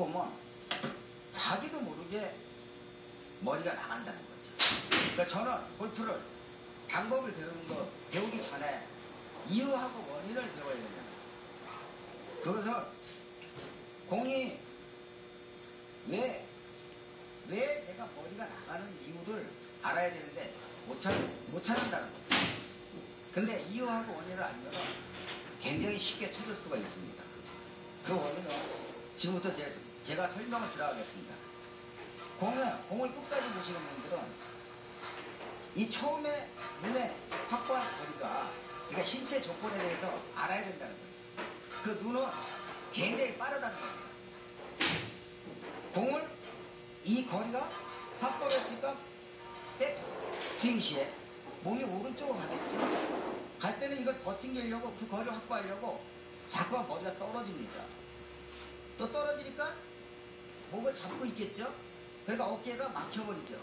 보면 자기도 모르게 머리가 나간다는 거지. 그러니까 저는 골프를 방법을 배우는 거 배우기 전에 이유하고 원인을 배워야 거죠. 그것은 공이 왜, 왜 내가 머리가 나가는 이유를 알아야 되는데 못, 찾, 못 찾는다는 거죠. 근데 이유하고 원인을 알면 굉장히 쉽게 찾을 수가 있습니다. 지금부터 제, 제가 설명을 들어가겠습니다. 공을, 공을 끝까지 보시는 분들은 이 처음에 눈에 확보한 거리가 그러니까 신체 조건에 대해서 알아야 된다는 거죠. 그 눈은 굉장히 빠르다는 겁니다. 공을 이 거리가 확보를 했으니까 백 스윙 시에 몸이 오른쪽으로 가겠죠. 갈 때는 이걸 버팅기려고 그 거리를 확보하려고 자꾸만 머리가 떨어집니다. 또 떨어지니까 목을 잡고 있겠죠. 그러니까 어깨가 막혀버리죠.